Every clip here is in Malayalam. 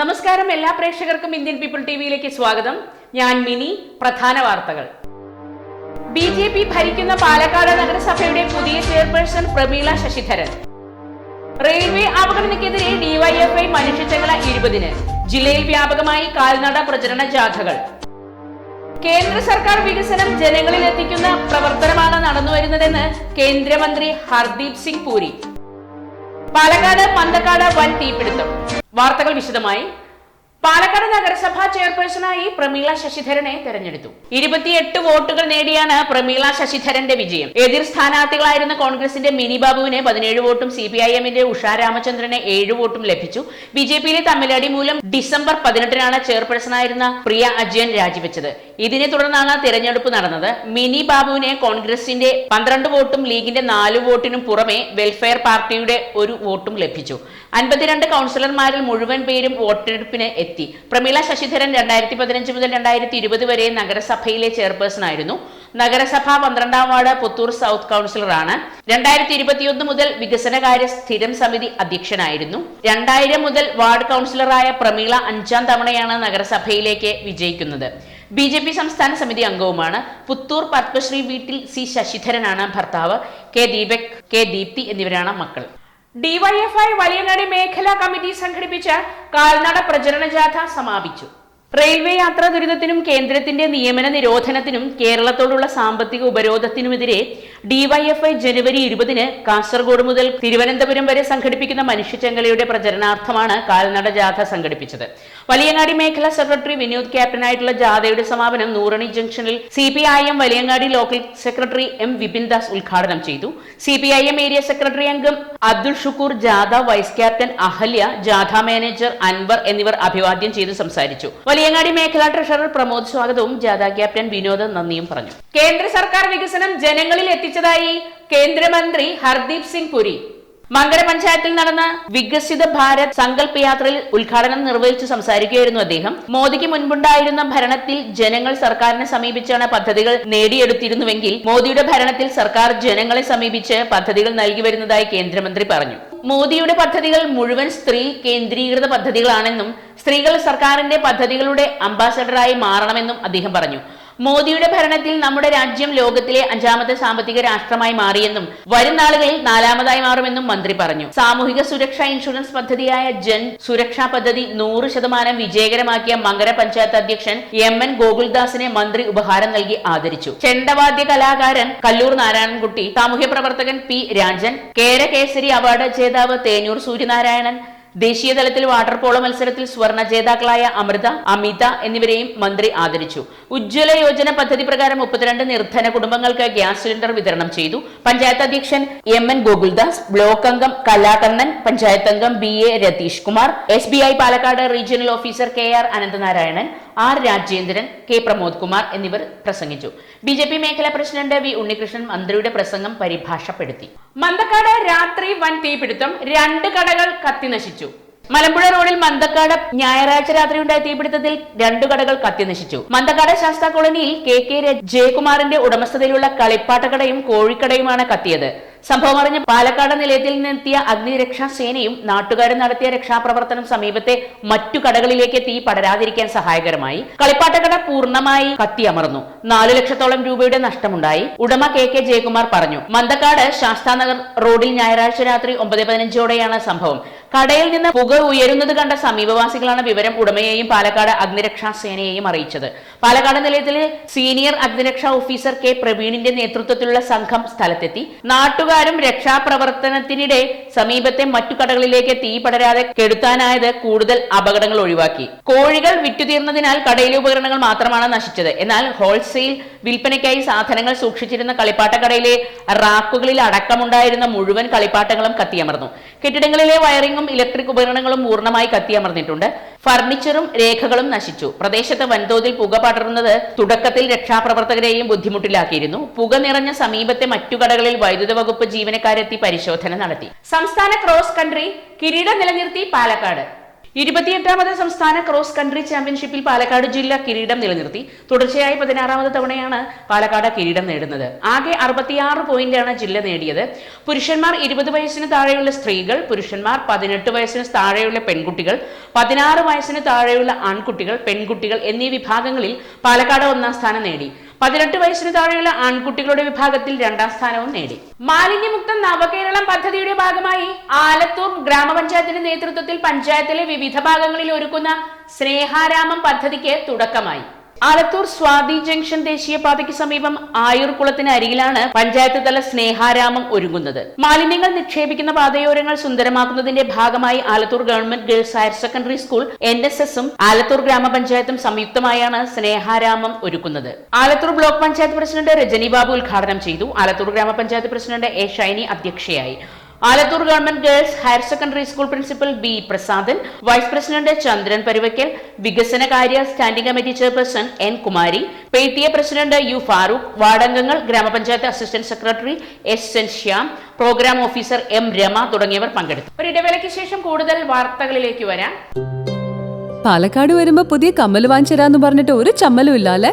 നമസ്കാരം എല്ലാ പ്രേക്ഷകർക്കും ഇന്ത്യൻ പീപ്പിൾ ടിവിയിലേക്ക് സ്വാഗതം. ഞാൻ മിനി പ്രധാന വാർത്തകൾ. ബി ജെ പി ഭരിക്കുന്ന പാലക്കാട് നഗരസഭയുടെ പുതിയ ചെയർപേഴ്സൺ പ്രമീള ശശിധരൻ. റെയിൽവേ അവഗണനയ്ക്കെതിരെ ഡിവൈഎഫ്ഐ മനുഷ്യച്ചങ്ങല ഇരുപതിന്. ജില്ലയിൽ വ്യാപകമായി കാൽനട പ്രചരണ ജാഥകൾ. കേന്ദ്ര സർക്കാർ വികസനം ജനങ്ങളിൽ എത്തിക്കുന്ന പ്രവർത്തനമാണ് നടന്നുവരുന്നതെന്ന് കേന്ദ്രമന്ത്രി ഹർദീപ് സിംഗ് പൂരി. പാലക്കാട് പന്തക്കാട് വൻ തീപിടുത്തം. വാർത്തകൾ വിശദമായി. പാലക്കാട് നഗരസഭാ ചെയർപേഴ്സണായി പ്രമീള ശശിധരനെ തെരഞ്ഞെടുത്തു. ഇരുപത്തിയെട്ട് വോട്ടുകൾ നേടിയാണ് പ്രമീള ശശിധരന്റെ വിജയം. എതിർ സ്ഥാനാർത്ഥികളായിരുന്ന കോൺഗ്രസിന്റെ മിനി ബാബുവിന് പതിനേഴ് വോട്ടും സി പി ഐ എമ്മിന്റെ ഉഷാ രാമചന്ദ്രന് ഏഴ് വോട്ടും ലഭിച്ചു. ബി ജെ പിയിലെ തമ്മിലടി മൂലം ഡിസംബർ പതിനെട്ടിനാണ് ചെയർപേഴ്സണായിരുന്ന പ്രിയ അജയൻ രാജിവെച്ചത്. ഇതിനെ തുടർന്നാണ് തിരഞ്ഞെടുപ്പ് നടന്നത്. മിനി ബാബുവിനെ കോൺഗ്രസിന്റെ പന്ത്രണ്ട് വോട്ടും ലീഗിന്റെ നാല് വോട്ടിനും പുറമെ വെൽഫെയർ പാർട്ടിയുടെ ഒരു വോട്ടും ലഭിച്ചു. അൻപത്തിരണ്ട് കൗൺസിലർമാരിൽ മുഴുവൻ പേരും വോട്ടെടുപ്പിന് എത്തി. പ്രമീള ശശിധരൻ രണ്ടായിരത്തി പതിനഞ്ച് മുതൽ രണ്ടായിരത്തി ഇരുപത് വരെ നഗരസഭയിലെ ചെയർപേഴ്സൺ ആയിരുന്നു. നഗരസഭ പന്ത്രണ്ടാം വാർഡ് പുത്തൂർ സൗത്ത് കൗൺസിലറാണ്. രണ്ടായിരത്തി ഇരുപത്തിയൊന്ന് മുതൽ വികസനകാര്യ സ്ഥിരം സമിതി അധ്യക്ഷനായിരുന്നു. രണ്ടായിരം മുതൽ വാർഡ് കൗൺസിലറായ പ്രമീള അഞ്ചാം തവണയാണ് നഗരസഭയിലേക്ക് വിജയിക്കുന്നത്. ബി ജെ പി സംസ്ഥാന സമിതി അംഗവുമാണ്. പുത്തൂർ പത്മശ്രീ വീട്ടിൽ സി ശശിധരനാണ് ഭർത്താവ്. കെ ദീപക് കെ ദീപ്തി എന്നിവരാണ് മക്കൾ. ഡിവൈഎഫ്ഐ വലിയങ്ങാടി മേഖലാ കമ്മിറ്റി സംഘടിപ്പിച്ച കാൽനട പ്രചരണ ജാഥ സമാപിച്ചു. റെയിൽവേ യാത്രാ ദുരിതത്തിനും കേന്ദ്രത്തിന്റെ നിയമന നിരോധനത്തിനും കേരളത്തോടുള്ള സാമ്പത്തിക ഉപരോധത്തിനുമെതിരെ ഡിവൈഎഫ്ഐ ജനുവരി ഇരുപതിന് കാസർഗോഡ് മുതൽ തിരുവനന്തപുരം വരെ സംഘടിപ്പിക്കുന്ന മനുഷ്യചങ്ങലയുടെ പ്രചരണാർത്ഥമാണ് കാൽനട ജാഥ സംഘടിപ്പിച്ചത്. വലിയങ്ങാടി മേഖലാ സെക്രട്ടറി വിനോദ് ക്യാപ്റ്റനായിട്ടുള്ള ജാഥയുടെ സമാപനം നൂറണി ജംഗ്ഷനിൽ C P I M Valiyangadi local secretary M Vipin Das ഉദ്ഘാടനം ചെയ്തു. C P I M area secretary അംഗം അബ്ദുൾ ഷുക്കൂർ ജാഥ വൈസ് ക്യാപ്റ്റൻ അഹല്യ ജാഥ മാനേജർ അൻവർ എന്നിവർ അഭിവാദ്യം ചെയ്ത് സംസാരിച്ചു. വലിയങ്ങാടി മേഖലാ ട്രഷറർ പ്രമോദ് സ്വാഗതവും ജാഥ ക്യാപ്റ്റൻ വിനോദ് നന്ദിയും പറഞ്ഞു. കേന്ദ്ര സർക്കാർ വികസനം ജനങ്ങളിൽ എത്തിച്ചതായി കേന്ദ്രമന്ത്രി ഹർദീപ് സിംഗ് പുരി. മങ്കര പഞ്ചായത്തിൽ നടന്ന വികസിത ഭാരത് സങ്കല്പ് യാത്രയിൽ ഉദ്ഘാടനം നിർവഹിച്ചു സംസാരിക്കുകയായിരുന്നു അദ്ദേഹം. മോദിക്ക് മുൻപുണ്ടായിരുന്ന ഭരണത്തിൽ ജനങ്ങൾ സർക്കാരിനെ സമീപിച്ചാണ് പദ്ധതികൾ നേടിയെടുത്തിരുന്നുവെങ്കിൽ മോദിയുടെ ഭരണത്തിൽ സർക്കാർ ജനങ്ങളെ സമീപിച്ച് പദ്ധതികൾ നൽകി വരുന്നതായി കേന്ദ്രമന്ത്രി പറഞ്ഞു. മോദിയുടെ പദ്ധതികൾ മുഴുവൻ സ്ത്രീ കേന്ദ്രീകൃത പദ്ധതികളാണെന്നും സ്ത്രീകൾ സർക്കാരിന്റെ പദ്ധതികളുടെ അംബാസഡറായി മാറണമെന്നും അദ്ദേഹം പറഞ്ഞു. മോദിയുടെ ഭരണത്തിൽ നമ്മുടെ രാജ്യം ലോകത്തിലെ അഞ്ചാമത്തെ സാമ്പത്തിക രാഷ്ട്രമായി മാറിയെന്നും വരും നാളുകളിൽ നാലാമതായി മാറുമെന്നും മന്ത്രി പറഞ്ഞു. സാമൂഹിക സുരക്ഷാ ഇൻഷുറൻസ് പദ്ധതിയായ ജൻ സുരക്ഷാ പദ്ധതി നൂറ് ശതമാനം വിജയകരമാക്കിയ മങ്കര പഞ്ചായത്ത് അധ്യക്ഷൻ എം എൻ ഗോകുൽദാസിനെ മന്ത്രി ഉപഹാരം നൽകി ആദരിച്ചു. ചെണ്ടവാദ്യ കലാകാരൻ കല്ലൂർ നാരായണൻകുട്ടി സാമൂഹ്യ പ്രവർത്തകൻ പി രാജൻ കേരകേസരി അവാർഡ് ജേതാവ് തേനൂർ സൂര്യനാരായണൻ ദേശീയ തലത്തിൽ വാട്ടർ പോളോ മത്സരത്തിൽ സ്വർണ ജേതാക്കളായ അമൃത അമിത എന്നിവരെയും മന്ത്രി ആദരിച്ചു. ഉജ്ജ്വല യോജന പദ്ധതി പ്രകാരം മുപ്പത്തിരണ്ട് നിർധന കുടുംബങ്ങൾക്ക് ഗ്യാസ് സിലിണ്ടർ വിതരണം ചെയ്തു. പഞ്ചായത്ത് അധ്യക്ഷൻ എം എൻ ഗോകുൽദാസ് ബ്ലോക്ക് അംഗം കലാകണ്ണൻ പഞ്ചായത്ത് അംഗം B A Ratheesh Kumar S B I Palakkad regional officer K R Ananthanarayanan R Rajendran K Pramod Kumar എന്നിവർ പ്രസംഗിച്ചു. ബി ജെ പി മേഖലാ പ്രസിഡന്റ് വി ഉണ്ണികൃഷ്ണൻ മന്ത്രിയുടെ പ്രസംഗം പരിഭാഷപ്പെടുത്തി. മന്തക്കാട് രാത്രി വൻ തീപിടുത്തം രണ്ട് കടകൾ കത്തിനശിച്ചു മലമ്പുഴ റോഡിൽ മന്തക്കാട് ഞായറാഴ്ച രാത്രി ഉണ്ടായ തീപിടുത്തത്തിൽ രണ്ടു കടകൾ കത്തിനശിച്ചു. മന്തക്കാട് ശാസ്ത കോളനിയിൽ കെ കെ ജയകുമാറിന്റെ ഉടമസ്ഥതയിലുള്ള കളിപ്പാട്ടക്കടയും കോഴിക്കടയുമാണ് കത്തിയത്. സംഭവം അറിഞ്ഞ് പാലക്കാട് നിലയത്തിൽ നിന്നെത്തിയ അഗ്നിരക്ഷാ സേനയും നാട്ടുകാരും നടത്തിയ രക്ഷാപ്രവർത്തനം സമീപത്തെ മറ്റു കടകളിലേക്ക് തീ പടരാതിരിക്കാൻ സഹായകരമായി. കളിപ്പാട്ടക്കട പൂർണമായി കത്തിയമർന്നു. നാലു ലക്ഷത്തോളം രൂപയുടെ നഷ്ടമുണ്ടായി. ഉടമ കെ കെ ജയകുമാർ പറഞ്ഞു മന്തക്കാട് ശാസ്താനഗർ റോഡിൽ ഞായറാഴ്ച രാത്രി ഒമ്പത് പതിനഞ്ചോടെയാണ് സംഭവം. കടയിൽ നിന്ന് പുക ഉയരുന്നത് കണ്ട സമീപവാസികളാണ് വിവരം ഉടമയെയും പാലക്കാട് അഗ്നിരക്ഷാ സേനയെയും അറിയിച്ചത്. പാലക്കാട് നിലയത്തിലെ സീനിയർ അഗ്നിരക്ഷാ ഓഫീസർ കെ പ്രവീണിന്റെ നേതൃത്വത്തിലുള്ള സംഘം സ്ഥലത്തെത്തി. നാട്ടുകാരും രക്ഷാപ്രവർത്തനത്തിനിടെ സമീപത്തെ മറ്റു കടകളിലേക്ക് തീ പടരാതെ കെടുത്താനായത് കൂടുതൽ അപകടങ്ങൾ ഒഴിവാക്കി. കോഴികൾ വിറ്റുതീർന്നതിനാൽ കടയിലെ ഉപകരണങ്ങൾ മാത്രമാണ് നശിച്ചത്. എന്നാൽ ഹോൾസെയിൽ വിൽപ്പനയ്ക്കായി സാധനങ്ങൾ സൂക്ഷിച്ചിരുന്ന കളിപ്പാട്ടക്കടയിലെ റാക്കുകളിൽ അടക്കമുണ്ടായിരുന്ന മുഴുവൻ കളിപ്പാട്ടങ്ങളും കത്തിയമർന്നു. കെട്ടിടങ്ങളിലെ വയറിംഗും ഇലക്ട്രിക് ഉപകരണങ്ങളും പൂർണമായി കത്തിയമർന്നിട്ടുണ്ട്. ഫർണിച്ചറും രേഖകളും നശിച്ചു. പ്രദേശത്ത് വൻതോതിൽ പുക പടർന്നത് തുടക്കത്തിൽ രക്ഷാപ്രവർത്തകരെയും ബുദ്ധിമുട്ടിലാക്കിയിരുന്നു. പുക നിറഞ്ഞ സമീപത്തെ മറ്റു കടകളിൽ വൈദ്യുത വകുപ്പ് ജീവനക്കാരെത്തി പരിശോധന നടത്തി. സംസ്ഥാന ക്രോസ് കൺട്രി കിരീടം നിലനിർത്തി പാലക്കാട്. ഇരുപത്തിയെട്ടാമത് സംസ്ഥാന ക്രോസ് കൺട്രി ചാമ്പ്യൻഷിപ്പിൽ പാലക്കാട് ജില്ല കിരീടം നിലനിർത്തി. തുടർച്ചയായി പതിനാറാമത് തവണയാണ് പാലക്കാട് കിരീടം നേടുന്നത്. ആകെ അറുപത്തിയാറ് പോയിന്റാണ് ജില്ല നേടിയത്. പുരുഷന്മാർ ഇരുപത് വയസ്സിന് താഴെയുള്ള സ്ത്രീകൾ പുരുഷന്മാർ പതിനെട്ട് വയസ്സിന് താഴെയുള്ള പെൺകുട്ടികൾ പതിനാറ് വയസ്സിന് താഴെയുള്ള ആൺകുട്ടികൾ പെൺകുട്ടികൾ എന്നീ വിഭാഗങ്ങളിൽ പാലക്കാട് ഒന്നാം സ്ഥാനം നേടി. പതിനെട്ട് വയസ്സിന് താഴെയുള്ള ആൺകുട്ടികളുടെ വിഭാഗത്തിൽ രണ്ടാം സ്ഥാനവും നേടി. മാലിന്യമുക്ത നവകേരളം പദ്ധതിയുടെ ഭാഗമായി ആലത്തൂർ ഗ്രാമപഞ്ചായത്തിന്റെ നേതൃത്വത്തിൽ പഞ്ചായത്തിലെ വിവിധ ഭാഗങ്ങളിൽ ഒരുക്കുന്ന സ്നേഹാരാമം പദ്ധതിക്ക് തുടക്കമായി. ആലത്തൂർ സ്വാതി ജംഗ്ഷൻ ദേശീയപാതയ്ക്ക് സമീപം ആയൂർകുളത്തിന് അരികിലാണ് പഞ്ചായത്ത് തല സ്നേഹാരാമം ഒരുങ്ങുന്നത്. മാലിന്യങ്ങൾ നിക്ഷേപിക്കുന്ന പാതയോരങ്ങൾ സുന്ദരമാക്കുന്നതിന്റെ ഭാഗമായി Alathur government girls higher secondary school N S എസും ആലത്തൂർ ഗ്രാമപഞ്ചായത്തും സംയുക്തമായാണ് സ്നേഹാരാമം ഒരുക്കുന്നത്. ആലത്തൂർ ബ്ലോക്ക് പഞ്ചായത്ത് പ്രസിഡന്റ് രജനി ബാബു ഉദ്ഘാടനം ചെയ്തു. ആലത്തൂർ ഗ്രാമപഞ്ചായത്ത് പ്രസിഡന്റ് എ ഷൈനി അധ്യക്ഷയായി. Alathur government girls higher secondary school principal B Prasadan vice president Chandran Paruvakkal വികസനകാര്യ standing committee chairperson N Kumari P president U Farook വാർഡംഗങ്ങൾ ഗ്രാമപഞ്ചായത്ത് assistant secretary S N Shyam program officer M Rama തുടങ്ങിയവർ പങ്കെടുത്തു. ഒരു ഇടവേളയ്ക്ക് ശേഷം കൂടുതൽ വാർത്തകളിലേക്ക് വരാം. പാലക്കാട് വരുമ്പോ പുതിയ കമ്മൽ വാങ്ങിച്ചരാന്ന് പറഞ്ഞിട്ട് ഒരു ചമ്മലും ഇല്ല അല്ലേ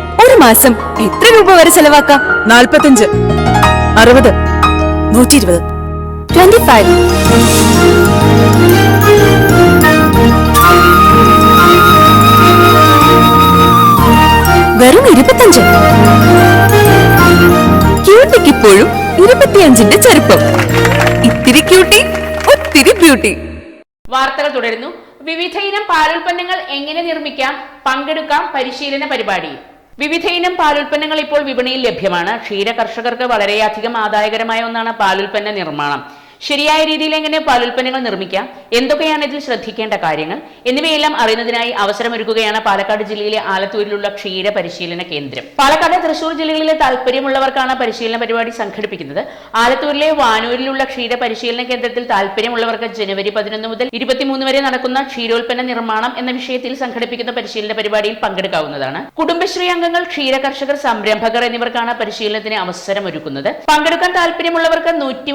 ഒരു മാസം എത്ര രൂപ വരെ ചെലവാക്കാം? നാൽപ്പത്തഞ്ച് അറുപത്. നൂറ്റി ഇരുപത് ട്വന്റി ഫൈവ് വെറും ഇരുപത്തഞ്ച്. ക്യൂട്ടിക്ക് ഇപ്പോഴും ഇരുപത്തിയഞ്ചിന്റെ ചെറുപ്പം. ഇത്തിരി ക്യൂട്ടി ഒത്തിരി ബ്യൂട്ടി. വാർത്തകൾ തുടരുന്നു. വിവിധയിനം ഇനം പാലുൽപ്പന്നങ്ങൾ എങ്ങനെ നിർമ്മിക്കാം? പങ്കെടുക്കാം പരിശീലന പരിപാടി. വിവിധ ഇനം പാലുൽപ്പന്നങ്ങൾ ഇപ്പോൾ വിപണിയിൽ ലഭ്യമാണ്. ക്ഷീര കർഷകർക്ക് വളരെയധികം ആദായകരമായ ഒന്നാണ് പാലുൽപ്പന്ന നിർമ്മാണം. ശരിയായ രീതിയിൽ എങ്ങനെ പാലുൽപ്പന്നങ്ങൾ നിർമ്മിക്കാം? എന്തൊക്കെയാണ് ഇതിൽ ശ്രദ്ധിക്കേണ്ട കാര്യങ്ങൾ? എന്നിവയെല്ലാം അറിയുന്നതിനായി അവസരമൊരുക്കുകയാണ് പാലക്കാട് ജില്ലയിലെ ആലത്തൂരിലുള്ള ക്ഷീര പരിശീലന കേന്ദ്രം. പാലക്കാട് തൃശൂർ ജില്ലകളിലെ താല്പര്യമുള്ളവർക്കാണ് പരിശീലന പരിപാടി സംഘടിപ്പിക്കുന്നത്. ആലത്തൂരിലെ വാനൂരിലുള്ള ക്ഷീര പരിശീലന കേന്ദ്രത്തിൽ താല്പര്യമുള്ളവർക്ക് ജനുവരി പതിനൊന്ന് മുതൽ ഇരുപത്തിമൂന്ന് വരെ നടക്കുന്ന ക്ഷീരോൽപ്പന്ന നിർമ്മാണം എന്ന വിഷയത്തിൽ സംഘടിപ്പിക്കുന്ന പരിശീലന പരിപാടിയിൽ പങ്കെടുക്കാവുന്നതാണ്. കുടുംബശ്രീ അംഗങ്ങൾ ക്ഷീര കർഷകർ സംരംഭകർ എന്നിവർക്കാണ് പരിശീലനത്തിന് അവസരമൊരുക്കുന്നത്. പങ്കെടുക്കാൻ താല്പര്യമുള്ളവർക്ക് നൂറ്റി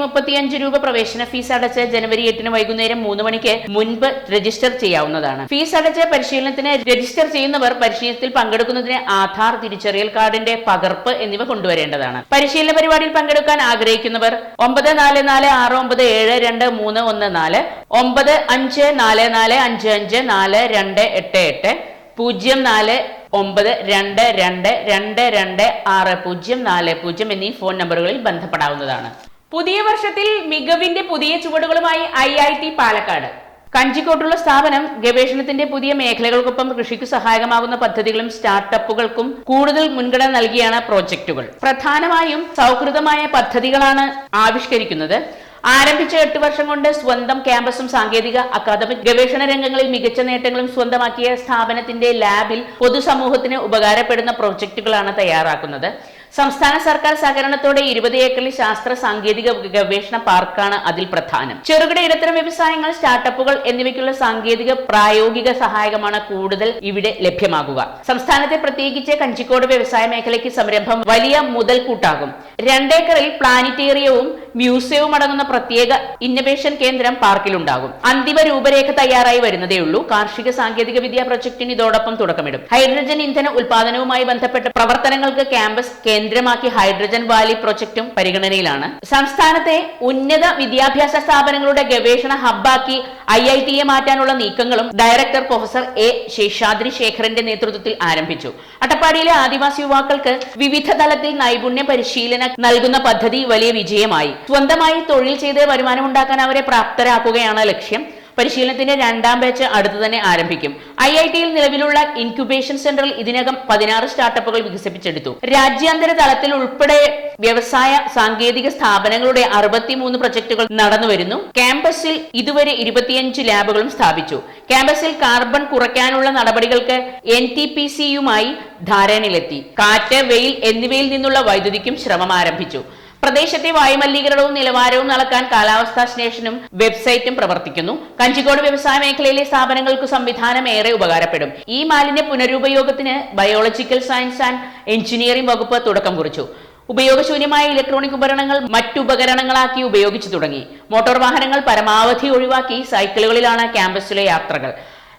രൂപ പ്രവേശന ഫീസ് അടച്ച് ജനുവരി എട്ടിന് വൈകുന്നേരം മൂന്ന് മണിക്ക് മുൻപ് രജിസ്റ്റർ ചെയ്യാവുന്നതാണ്. ഫീസ് അടച്ച് പരിശീലനത്തിന് രജിസ്റ്റർ ചെയ്യുന്നവർ പരിശീലനത്തിൽ പങ്കെടുക്കുന്നതിന് ആധാർ തിരിച്ചറിയൽ കാർഡിന്റെ പകർപ്പ് എന്നിവ കൊണ്ടുവരേണ്ടതാണ്. പരിശീലന പരിപാടിയിൽ പങ്കെടുക്കാൻ ആഗ്രഹിക്കുന്നവർ ഒമ്പത് നാല് നാല് ആറ് ഒമ്പത് ഏഴ് രണ്ട് മൂന്ന് ഒന്ന് നാല് ഒമ്പത് അഞ്ച് നാല് നാല് അഞ്ച് അഞ്ച് നാല് രണ്ട് എട്ട് എട്ട് പൂജ്യം നാല് ഒമ്പത് രണ്ട് രണ്ട് രണ്ട് രണ്ട് ആറ് പൂജ്യം നാല് പൂജ്യം എന്നീ ഫോൺ നമ്പറുകളിൽ ബന്ധപ്പെടാവുന്നതാണ്. പുതിയ വർഷത്തിൽ മികവിന്റെ പുതിയ ചുവടുകളുമായി ഐ ഐ ടി പാലക്കാട്. കഞ്ചിക്കോട്ടുള്ള സ്ഥാപനം ഗവേഷണത്തിന്റെ പുതിയ മേഖലകൾക്കൊപ്പം കൃഷിക്ക് സഹായകമാകുന്ന പദ്ധതികളും സ്റ്റാർട്ടപ്പുകൾക്കും കൂടുതൽ മുൻഗണന നൽകിയാണ് പ്രോജക്റ്റുകൾ പ്രധാനമായും സൗഹൃദമായ പദ്ധതികളാണ് ആവിഷ്കരിക്കുന്നത്. ആരംഭിച്ച എട്ട് വർഷം കൊണ്ട് സ്വന്തം ക്യാമ്പസും സാങ്കേതിക അക്കാദമിക് ഗവേഷണ രംഗങ്ങളിൽ മികച്ച നേട്ടങ്ങളും സ്വന്തമാക്കിയ സ്ഥാപനത്തിന്റെ ലാബിൽ പൊതുസമൂഹത്തിന് ഉപകാരപ്പെടുന്ന പ്രോജക്റ്റുകളാണ് തയ്യാറാക്കുന്നത്. സംസ്ഥാന സർക്കാർ സഹകരണത്തോടെ ഇരുപത് ഏക്കറിൽ ശാസ്ത്ര സാങ്കേതിക ഗവേഷണ പാർക്കാണ് അതിൽ പ്രധാനം. ചെറുകിട ഇടത്തരം വ്യവസായങ്ങൾ സ്റ്റാർട്ടപ്പുകൾ എന്നിവയ്ക്കുള്ള സാങ്കേതിക പ്രായോഗിക സഹായകമാണ് കൂടുതൽ ഇവിടെ ലഭ്യമാകുക. സംസ്ഥാനത്തെ പ്രത്യേകിച്ച് കഞ്ചിക്കോട് വ്യവസായ മേഖലയ്ക്ക് സംരംഭം വലിയ മുതൽക്കൂട്ടാകും. രണ്ടേക്കറിൽ പ്ലാനിറ്റേറിയവും മ്യൂസിയവും അടങ്ങുന്ന പ്രത്യേക ഇന്നവേഷൻ കേന്ദ്രം പാർക്കിലുണ്ടാകും. അന്തിമ രൂപരേഖ തയ്യാറായി വരുന്നതേയുള്ളൂ കാർഷിക സാങ്കേതിക വിദ്യാ പ്രൊജക്ടിന് ഇതോടൊപ്പം തുടക്കമിടും. ഹൈഡ്രജൻ ഇന്ധന ഉൽപാദനവുമായി ബന്ധപ്പെട്ട പ്രവർത്തനങ്ങൾക്ക് ക്യാമ്പസ് കേന്ദ്രമാക്കി ഹൈഡ്രജൻ വാലി പ്രൊജക്ടും പരിഗണനയിലാണ്. സംസ്ഥാനത്തെ ഉന്നത വിദ്യാഭ്യാസ സ്ഥാപനങ്ങളുടെ ഗവേഷണ ഹബ്ബാക്കി ഐ ഐ ടിയെ മാറ്റാനുള്ള നീക്കങ്ങളും ഡയറക്ടർ പ്രൊഫസർ എ ശേഷാദ്രി ശേഖരന്റെ നേതൃത്വത്തിൽ ആരംഭിച്ചു. അട്ടപ്പാടിയിലെ ആദിവാസി യുവാക്കൾക്ക് വിവിധ തലത്തിൽ നൈപുണ്യ പരിശീലനം നൽകുന്ന പദ്ധതി വലിയ വിജയമായി. സ്വന്തമായി തൊഴിൽ ചെയ്ത് വരുമാനമുണ്ടാക്കാൻ അവരെ പ്രാപ്തരാക്കുകയാണ് ലക്ഷ്യം. പരിശീലനത്തിന്റെ രണ്ടാം ബാച്ച് അടുത്തു തന്നെ ആരംഭിക്കും. ഐ ഐ ടിയിൽ നിലവിലുള്ള ഇൻക്യുബേഷൻ സെന്ററിൽ ഇതിനകം പതിനാറ് സ്റ്റാർട്ടപ്പുകൾ വികസിപ്പിച്ചെടുത്തു. രാജ്യാന്തര തലത്തിൽ ഉൾപ്പെടെ വ്യവസായ സാങ്കേതിക സ്ഥാപനങ്ങളുടെ അറുപത്തിമൂന്ന് പ്രൊജക്ടുകൾ നടന്നുവരുന്നു ക്യാമ്പസിൽ ഇതുവരെ ഇരുപത്തിയഞ്ച് ലാബുകളും സ്ഥാപിച്ചു. ക്യാമ്പസിൽ കാർബൺ കുറയ്ക്കാനുള്ള നടപടികൾക്ക് എൻ ടി പി സിയുമായി ധാരണയിലെത്തി. കാറ്റ് വെയിൽ എന്നിവയിൽ നിന്നുള്ള വൈദ്യുതിക്കും ശ്രമം ആരംഭിച്ചു. പ്രദേശത്തെ വായുമലിനീകരണവും നിലവാരവും അളക്കാൻ കാലാവസ്ഥാ സ്റ്റേഷനും വെബ്സൈറ്റും പ്രവർത്തിക്കുന്നു. കഞ്ചിക്കോട് വ്യവസായ മേഖലയിലെ സ്ഥാപനങ്ങൾക്ക് സംവിധാനം ഏറെ ഉപകാരപ്പെടും. ഈ മാലിന്യ പുനരുപയോഗത്തിന് ബയോളജിക്കൽ സയൻസ് ആൻഡ് എഞ്ചിനീയറിംഗ് വകുപ്പ് തുടക്കം കുറിച്ചു. ഉപയോഗശൂന്യമായ ഇലക്ട്രോണിക് ഉപകരണങ്ങൾ മറ്റുപകരണങ്ങളാക്കി ഉപയോഗിച്ചു തുടങ്ങി. മോട്ടോർ വാഹനങ്ങൾ പരമാവധി ഒഴിവാക്കി സൈക്കിളുകളിലാണ് ക്യാമ്പസിലെ യാത്രകൾ.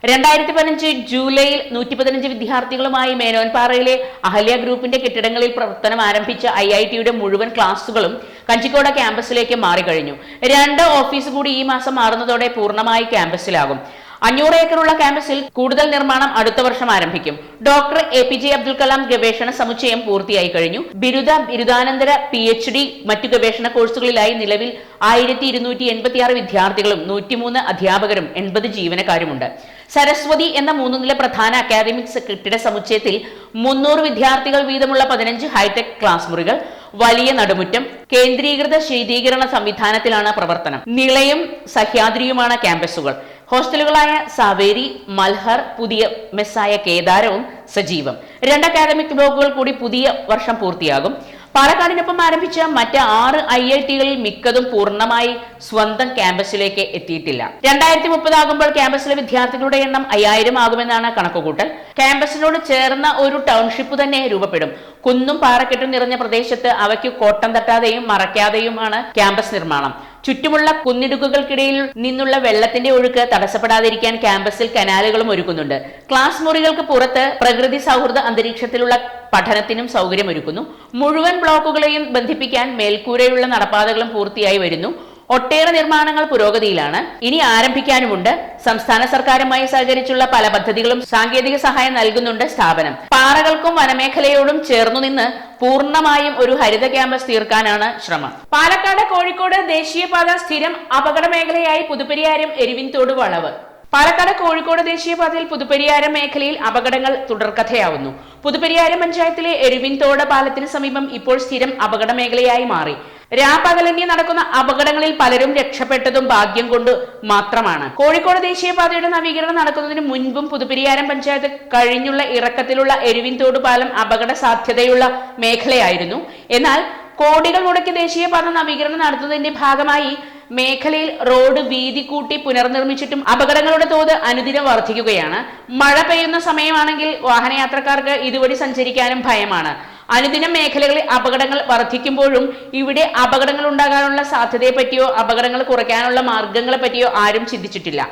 രണ്ടായിരത്തി പതിനഞ്ച് ജൂലൈയിൽ നൂറ്റി പതിനഞ്ച് വിദ്യാർത്ഥികളുമായി മേനോൻപാറയിലെ അഹല്യ ഗ്രൂപ്പിന്റെ കെട്ടിടങ്ങളിൽ പ്രവർത്തനം ആരംഭിച്ച ഐ ഐ ടിയുടെ മുഴുവൻ ക്ലാസുകളും കഞ്ചിക്കോട ക്യാമ്പസിലേക്ക് മാറിക്കഴിഞ്ഞു. രണ്ട് ഓഫീസ് കൂടി ഈ മാസം മാറുന്നതോടെ പൂർണമായി ക്യാമ്പസിലാകും. അഞ്ഞൂറ് ഏക്കറുള്ള ക്യാമ്പസിൽ കൂടുതൽ നിർമ്മാണം അടുത്ത വർഷം ആരംഭിക്കും. Doctor A P J Abdul Kalam ഗവേഷണ സമുച്ചയം പൂർത്തിയായി കഴിഞ്ഞു. ബിരുദ ബിരുദാനന്തര പി എച്ച് ഡി മറ്റു ഗവേഷണ കോഴ്സുകളിലായി നിലവിൽ ആയിരത്തി ഇരുന്നൂറ്റി എൺപത്തിയാറ് വിദ്യാർത്ഥികളും നൂറ്റിമൂന്ന് അധ്യാപകരും എൺപത് ജീവനക്കാരുമുണ്ട്. സരസ്വതി എന്ന മൂന്നുനില പ്രധാന അക്കാദമിക് കെട്ടിട സമുച്ചയത്തിൽ മുന്നൂറ് വിദ്യാർത്ഥികൾ വീതമുള്ള പതിനഞ്ച് ഹൈടെക് ക്ലാസ് മുറികൾ വലിയ നടുമുറ്റം കേന്ദ്രീകൃത ശീതീകരണ സംവിധാനത്തിലാണ് പ്രവർത്തനം. നിളയും സഹ്യാദ്രിയുമാണ് ക്യാമ്പസുകൾ. ഹോസ്റ്റലുകളായ സാവേരി മൽഹർ പുതിയ മെസ്സായ കേദാരവും സജീവം. രണ്ട് അക്കാദമിക് ബ്ലോക്കുകൾ കൂടി പുതിയ വർഷം പൂർത്തിയാകും. പാലക്കാടിനൊപ്പം ആരംഭിച്ച മറ്റ് ആറ് ഐ ഐ ടികളിൽ മിക്കതും പൂർണമായി സ്വന്തം ക്യാമ്പസിലേക്ക് എത്തിയിട്ടില്ല. രണ്ടായിരത്തി മുപ്പതാകുമ്പോൾ ക്യാമ്പസിലെ വിദ്യാർത്ഥികളുടെ എണ്ണം അയ്യായിരം ആകുമെന്നാണ് കണക്കുകൂട്ടൽ. ക്യാമ്പസിനോട് ചേർന്ന ഒരു ടൗൺഷിപ്പ് തന്നെ രൂപപ്പെടും. കുന്നും പാറക്കെട്ടും നിറഞ്ഞ പ്രദേശത്ത് അവയ്ക്ക് കോട്ടം തട്ടാതെയും മറയ്ക്കാതെയുമാണ് ക്യാമ്പസ് നിർമ്മാണം. ചുറ്റുമുള്ള കുന്നിടുക്കുകൾക്കിടയിൽ നിന്നുള്ള വെള്ളത്തിന്റെ ഒഴുക്ക് തടസ്സപ്പെടാതിരിക്കാൻ ക്യാമ്പസിൽ കനാലുകളും ഒരുക്കുന്നുണ്ട്. ക്ലാസ് മുറികൾക്ക് പുറത്ത് പ്രകൃതി സൗഹൃദ അന്തരീക്ഷത്തിലുള്ള പഠനത്തിനും സൗകര്യമൊരുക്കുന്നു. മുഴുവൻ ബ്ലോക്കുകളെയും ബന്ധിപ്പിക്കാൻ മേൽക്കൂരയുള്ള നടപ്പാതകളും പൂർത്തിയായി വരുന്നു. ഒട്ടേറെ നിർമ്മാണങ്ങൾ പുരോഗതിയിലാണ്. ഇനി ആരംഭിക്കാനുമുണ്ട്. സംസ്ഥാന സർക്കാരുമായി സഹകരിച്ചുള്ള പല പദ്ധതികളും സാങ്കേതിക സഹായം നൽകുന്നുണ്ട് സ്ഥാപനം. പാറകൾക്കും വനമേഖലയോടും ചേർന്നു നിന്ന് പൂർണമായും ഒരു ഹരിത ക്യാമ്പസ് തീർക്കാനാണ് ശ്രമം. പാലക്കാട് കോഴിക്കോട് ദേശീയപാത സ്ഥിരം അപകട മേഖലയായി പുതുപ്പരിയാരം എരിവിൻതോട് വളവ്. പാലക്കാട് കോഴിക്കോട് ദേശീയപാതയിൽ പുതുപ്പരിയാരം മേഖലയിൽ അപകടങ്ങൾ തുടർക്കഥയാവുന്നു. പുതുപ്പരിയാരം പഞ്ചായത്തിലെ എരുവിൻതോട് പാലത്തിന് സമീപം ഇപ്പോൾ സ്ഥിരം അപകട മേഖലയായി മാറി. രാപകലന്യെ നടക്കുന്ന അപകടങ്ങളിൽ പലരും രക്ഷപ്പെട്ടതും ഭാഗ്യം കൊണ്ട് മാത്രമാണ്. കോഴിക്കോട് ദേശീയപാതയുടെ നവീകരണം നടക്കുന്നതിന് മുൻപും പുതുപ്പിരിയാരം പഞ്ചായത്ത് കഴിഞ്ഞുള്ള ഇറക്കത്തിലുള്ള എരുവിൻതോട് പാലം അപകട സാധ്യതയുള്ള മേഖലയായിരുന്നു. എന്നാൽ കോടികൾ മുടക്കി ദേശീയപാത നവീകരണം നടത്തുന്നതിന്റെ ഭാഗമായി മേഖലയിൽ റോഡ് വീതി കൂട്ടി പുനർനിർമ്മിച്ചിട്ടും അപകടങ്ങളുടെ തോത് അനുദിനം വർദ്ധിക്കുകയാണ്. മഴ പെയ്യുന്ന സമയമാണെങ്കിൽ വാഹനയാത്രക്കാർക്ക് ഇതുവഴി സഞ്ചരിക്കാനും ഭയമാണ്. അനുദിനം മേഖലകളിൽ അപകടങ്ങൾ വർദ്ധിക്കുമ്പോഴും ഇവിടെ അപകടങ്ങൾ ഉണ്ടാകാനുള്ള സാധ്യതയെ പറ്റിയോ അപകടങ്ങൾ കുറയ്ക്കാനുള്ള മാർഗങ്ങളെ പറ്റിയോ ആരും ചിന്തിച്ചിട്ടില്ല.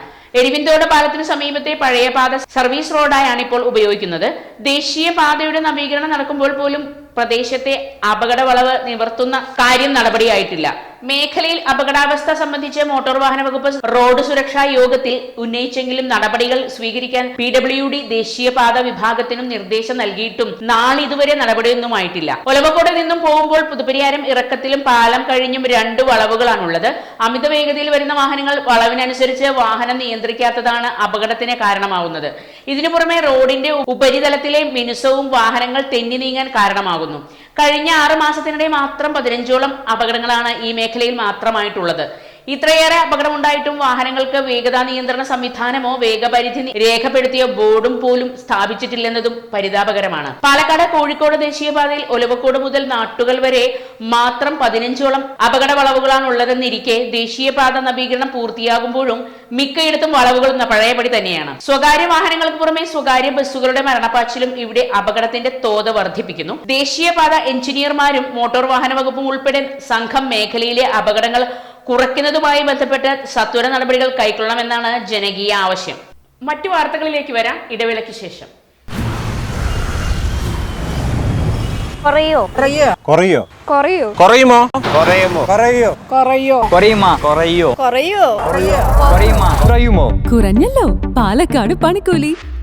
എരിവിന്തോട് പാലത്തിന് സമീപത്തെ പഴയ പാത സർവീസ് റോഡായാണ് ഇപ്പോൾ ഉപയോഗിക്കുന്നത്. ദേശീയ പാതയുടെ നവീകരണം നടക്കുമ്പോൾ പോലും പ്രദേശത്തെ അപകട വളവ് നിവർത്തുന്ന കാര്യം നടപടിയായിട്ടില്ല. മേഖലയിൽ അപകടാവസ്ഥ സംബന്ധിച്ച് മോട്ടോർ വാഹന വകുപ്പ് റോഡ് സുരക്ഷാ യോഗത്തിൽ ഉന്നയിച്ചെങ്കിലും നടപടികൾ സ്വീകരിക്കാൻ പി ഡബ്ല്യു ഡി ദേശീയപാത വിഭാഗത്തിനും നിർദ്ദേശം നൽകിയിട്ടും നാളിതുവരെ നടപടിയൊന്നുമായിട്ടില്ല ഒലവക്കോട് നിന്നും പോകുമ്പോൾ പുതുപ്പരിയാരം ഇറക്കത്തിലും പാലം കഴിഞ്ഞും രണ്ട് വളവുകളാണുള്ളത്. അമിത വേഗതയിൽ വരുന്ന വാഹനങ്ങൾ വളവിനനുസരിച്ച് വാഹനം നിയന്ത്രിക്കാത്തതാണ് അപകടത്തിന് കാരണമാവുന്നത്. ഇതിനു പുറമെ റോഡിന്റെ ഉപരിതലത്തിലെ മിനുസവും വാഹനങ്ങൾ തെന്നി നീങ്ങാൻ കാരണമാകുന്നു. കഴിഞ്ഞ ആറ് മാസത്തിനിടെ മാത്രം പതിനഞ്ചോളം അപകടങ്ങളാണ് ഈ മേഖലയിൽ മാത്രമായിട്ടുള്ളത്. ഇത്രയേറെ അപകടമുണ്ടായിട്ടും വാഹനങ്ങൾക്ക് വേഗതാ നിയന്ത്രണ സംവിധാനമോ വേഗപരിധി രേഖപ്പെടുത്തിയ ബോർഡും പോലും സ്ഥാപിച്ചിട്ടില്ലെന്നതും പരിതാപകരമാണ്. പാലക്കാട് കോഴിക്കോട് ദേശീയപാതയിൽ ഒലവക്കോട് മുതൽ നാട്ടുകൾ വരെ മാത്രം പതിനഞ്ചോളം അപകട വളവുകളാണ് ഉള്ളതെന്നിരിക്കെ ദേശീയപാത നവീകരണം പൂർത്തിയാകുമ്പോഴും മിക്കയിടത്തും വളവുകൾ പഴയപടി തന്നെയാണ്. സ്വകാര്യ വാഹനങ്ങൾക്ക് പുറമെ സ്വകാര്യ ബസ്സുകളുടെ മരണപ്പാച്ചിലും ഇവിടെ അപകടത്തിന്റെ തോത് വർദ്ധിപ്പിക്കുന്നു. ദേശീയപാത എഞ്ചിനീയർമാരും മോട്ടോർ വാഹന വകുപ്പും ഉൾപ്പെടെ സംഘം മേഖലയിലെ അപകടങ്ങൾ കുറയ്ക്കുന്നതുമായി ബന്ധപ്പെട്ട് സത്വര നടപടികൾ കൈക്കൊള്ളണമെന്നാണ് ജനകീയ ആവശ്യം. മറ്റു വാർത്തകളിലേക്ക് വരാം ഇടവേളയ്ക്ക് ശേഷം. കുറയോ? കുറയോ? കുറയോ? കുറയുമോ? കുറയുമോ? കുറയോ? കുറയോ? കുറയുമോ? കുറയോ? കുറയോ? കുറയുമോ കുറയുമോ? കുറഞ്ഞല്ലോ? പാലക്കാട് പണിക്കൂലി.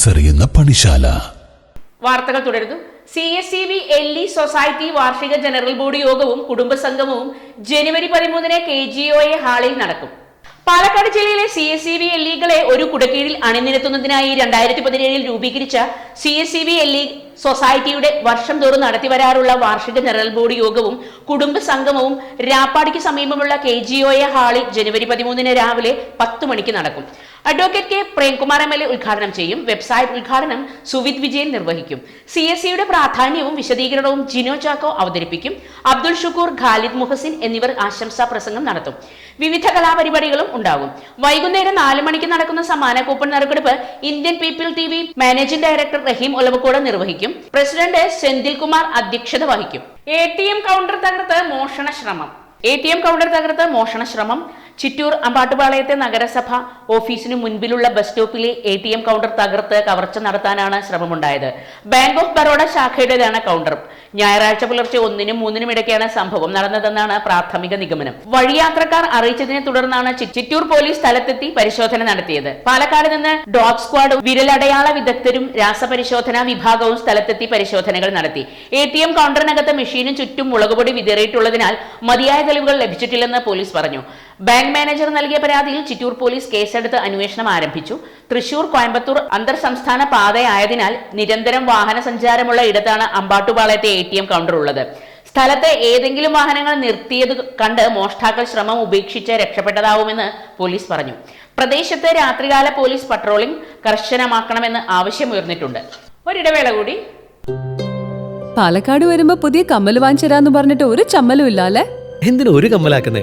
മനസ്സറിയുന്ന പണിശാല. വാർത്തകൾ തുടരുന്നു. C S C B L E society വാർഷിക ജനറൽ ബോർഡ് യോഗവും കുടുംബസംഗമവും ജനുവരി പതിമൂന്നിന് കെ ജി ഒ എ ഹാളിൽ നടക്കും. പാലക്കാട് ജില്ലയിലെ C S C B L ഇകളെ ഒരു കുടക്കീഴിൽ അണിനിരത്തുന്നതിനായി രണ്ടായിരത്തി പതിനേഴിൽ രൂപീകരിച്ച C S C B L E സൊസൈറ്റിയുടെ വർഷം തോറും നടത്തിവരാറുള്ള വാർഷിക ജനറൽ ബോർഡ് യോഗവും കുടുംബ സംഗമവും രാപ്പാടിക്ക് സമീപമുള്ള കെ ജി ഒ എ ഹാളിൽ ജനുവരി പതിമൂന്നിന് രാവിലെ പത്ത് മണിക്ക് നടക്കും. Advocate K Premkumar M L A ഉദ്ഘാടനം ചെയ്യും. വെബ്സൈറ്റ് ഉദ്ഘാടനം സുവിത് വിജയൻ നിർവഹിക്കും. സി എസ് സിയുടെ പ്രാധാന്യവും വിശദീകരണവും ജിനോ ചാക്കോ അവതരിപ്പിക്കും. അബ്ദുൾ ഷുക്കൂർ ഖാലിദ് മുഹസിൻ എന്നിവർ ആശംസാ പ്രസംഗം നടത്തും. വിവിധ കലാപരിപാടികളും ഉണ്ടാകും. വൈകുന്നേരം നാല് മണിക്ക് നടക്കുന്ന സമാന കൂപ്പൺ നറുക്കെടുപ്പ് Indian people T V managing director Rahim Olavakkode നിർവഹിക്കും. പ്രസിഡന്റ് സെന്തിൽ കുമാർ അധ്യക്ഷത വഹിക്കും. എ ടി എം കൗണ്ടർ തകർത്ത് മോഷണ ശ്രമം. എ ടി എം കൗണ്ടർ തകർത്ത് മോഷണ ശ്രമം. ചിറ്റൂർ അമ്പാട്ടുപാളയത്തെ നഗരസഭ ഓഫീസിനു മുൻപിലുള്ള ബസ് സ്റ്റോപ്പിലെ എ ടി എം കൗണ്ടർ തകർത്ത് കവർച്ച നടത്താനാണ് ശ്രമമുണ്ടായത്. ബാങ്ക് ഓഫ് ബറോഡ ശാഖയുടേതാണ് കൗണ്ടർ ഞായറാഴ്ച പുലർച്ചെ ഒന്നിനും മൂന്നിനും ഇടയ്ക്കാണ് സംഭവം നടന്നതെന്നാണ് പ്രാഥമിക നിഗമനം. വഴിയാത്രക്കാർ അറിയിച്ചതിനെ തുടർന്നാണ് ചിറ്റൂർ പോലീസ് സ്ഥലത്തെത്തി പരിശോധന നടത്തിയത്. പാലക്കാട് നിന്ന് ഡോഗ് സ്ക്വാഡും വിരലടയാള വിദഗ്ധരും രാസപരിശോധനാ വിഭാഗവും സ്ഥലത്തെത്തി പരിശോധനകൾ നടത്തി. എ ടി എം കൗണ്ടറിനകത്ത് മെഷീനും ചുറ്റും മുളകുപൊടി വിതറിയിട്ടുള്ളതിനാൽ മതിയായ തെളിവുകൾ ലഭിച്ചിട്ടില്ലെന്ന് പോലീസ് പറഞ്ഞു. ബാങ്ക് മാനേജർ നൽകിയ പരാതിയിൽ ചിറ്റൂർ പോലീസ് കേസെടുത്ത് അന്വേഷണം ആരംഭിച്ചു. തൃശൂർ കോയമ്പത്തൂർ അന്തർ സംസ്ഥാന പാതയായതിനാൽ നിരന്തരം വാഹന സഞ്ചാരമുള്ള ഇടത്താണ് അമ്പാട്ടുപാളയത്തെ എ ടി എം കൗണ്ടർ ഉള്ളത്. സ്ഥലത്തെ ഏതെങ്കിലും വാഹനങ്ങൾ നിർത്തിയത് കണ്ട് മോഷ്ടാക്കൾ ശ്രമം ഉപേക്ഷിച്ച് രക്ഷപ്പെട്ടതാവുമെന്ന് പോലീസ് പറഞ്ഞു. പ്രദേശത്ത് രാത്രികാല പോലീസ് പട്രോളിംഗ് കർശനമാക്കണമെന്ന് ആവശ്യമുയർന്നിട്ടുണ്ട്. ഒരിടവേള കൂടി. പാലക്കാട് വരുമ്പോ പുതിയ കമ്മൽ വാങ്ങിച്ചു പറഞ്ഞിട്ട് ഒരു ചമ്മലും ഇല്ല അല്ലെ എന്തിനു ഒരു കമ്മലാക്കുന്നേ?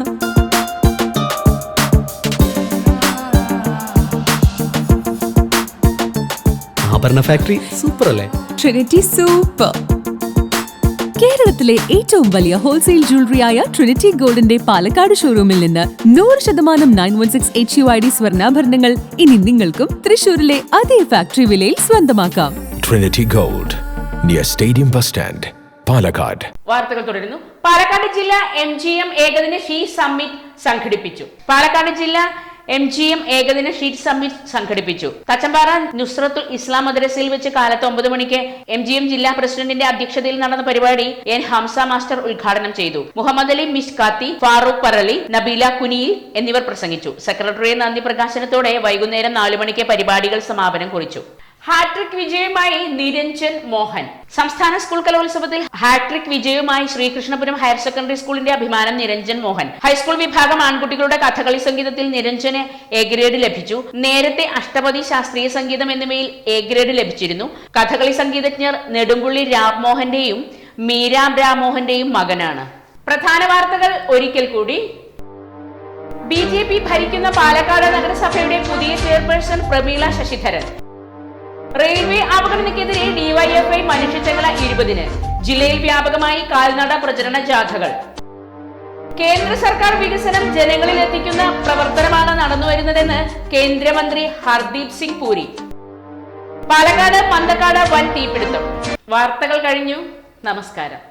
ആഭരണ ഫാക്ടറി സൂപ്പർ അല്ലേ? ട്രിനിറ്റി സൂപ്പർ കേരളത്തിലെ ഏറ്റവും വലിയ ഹോൾസെയിൽ ജ്വല്ലറിയായ ട്രിനിറ്റി ഗോൾഡിന്റെ പാലക്കാട് ഷോറൂമിൽ നിന്ന് നൂറ് ശതമാനം nine one six H U I D സ്വർണാഭരണങ്ങൾ ഇനി നിങ്ങൾക്കും തൃശൂരിലെ അതേ ഫാക്ടറി വിലയിൽ സ്വന്തമാക്കാം. Trinity gold near stadium bus stand Palakkad വാർത്തകൾ തുടരുന്നു. പാലക്കാട് ജില്ല എം ജി എം ഏകദിന ഷീ സമ്മിറ്റ് സംഘടിപ്പിച്ചു. പാലക്കാട് ജില്ല എം ജി എം ഏകദിന ഷീറ്റ് സമ്മിറ്റ് സംഘടിപ്പിച്ചു. തച്ചമ്പാറ നുസ്രത്തുൽ ഇസ്ലാം മദ്രസയിൽ വെച്ച് കാലത്ത് ഒമ്പത് മണിക്ക് എം ജി എം ജില്ലാ പ്രസിഡന്റിന്റെ അധ്യക്ഷതയിൽ നടന്ന പരിപാടി എൻ ഹംസ മാസ്റ്റർ ഉദ്ഘാടനം ചെയ്തു. മുഹമ്മദ് അലി മിസ്കാത്തി ഫാറൂഖ് പറളി നബീല കുനിയിൽ എന്നിവർ പ്രസംഗിച്ചു. സെക്രട്ടറി നന്ദി പ്രകാശനത്തോടെ വൈകുന്നേരം നാലു മണിക്ക് പരിപാടികൾ സമാപനം കുറിച്ചു. ഹാട്രിക് വിജയമായി നിരഞ്ജൻ മോഹൻ. സംസ്ഥാന സ്കൂൾ കലോത്സവത്തിൽ ഹാട്രിക് വിജയവുമായി ശ്രീകൃഷ്ണപുരം ഹയർ സെക്കൻഡറി സ്കൂളിന്റെ അഭിമാനം നിരഞ്ജൻ മോഹൻ. ഹൈസ്കൂൾ വിഭാഗം ആൺകുട്ടികളുടെ കഥകളി സംഗീതത്തിൽ നിരഞ്ജന് എ ഗ്രേഡ് ലഭിച്ചു. നേരത്തെ അഷ്ടപതി ശാസ്ത്രീയ സംഗീതം എന്നിവയിൽ എ ഗ്രേഡ് ലഭിച്ചിരുന്നു. കഥകളി സംഗീതജ്ഞർ നെടുമ്പുള്ളി രാംമോഹന്റെയും മീരാം രാമോഹന്റെയും മകനാണ്. പ്രധാന വാർത്തകൾ ഒരിക്കൽ കൂടി. ബി ജെ പി ഭരിക്കുന്ന പാലക്കാട് നഗരസഭയുടെ പുതിയ ചെയർപേഴ്സൺ പ്രമീള ശശിധരൻ. റെയിൽവേ അപകടനക്കെതിരെ ഡിവൈഎഫ്ഐ മനുഷ്യച്ചങ്ങല ഇരുപതിന്. ജില്ലയിൽ വ്യാപകമായി കാൽനട പ്രചരണ ജാഥകൾ. കേന്ദ്ര സർക്കാർ വികസനം ജനങ്ങളിൽ എത്തിക്കുന്ന പ്രവർത്തനമാണ് നടന്നുവരുന്നതെന്ന് കേന്ദ്രമന്ത്രി ഹർദീപ് സിംഗ് പൂരി. പാലക്കാട് പന്തക്കാട് വൻ തീപിടുത്തം. വാർത്തകൾ കഴിഞ്ഞു. നമസ്കാരം.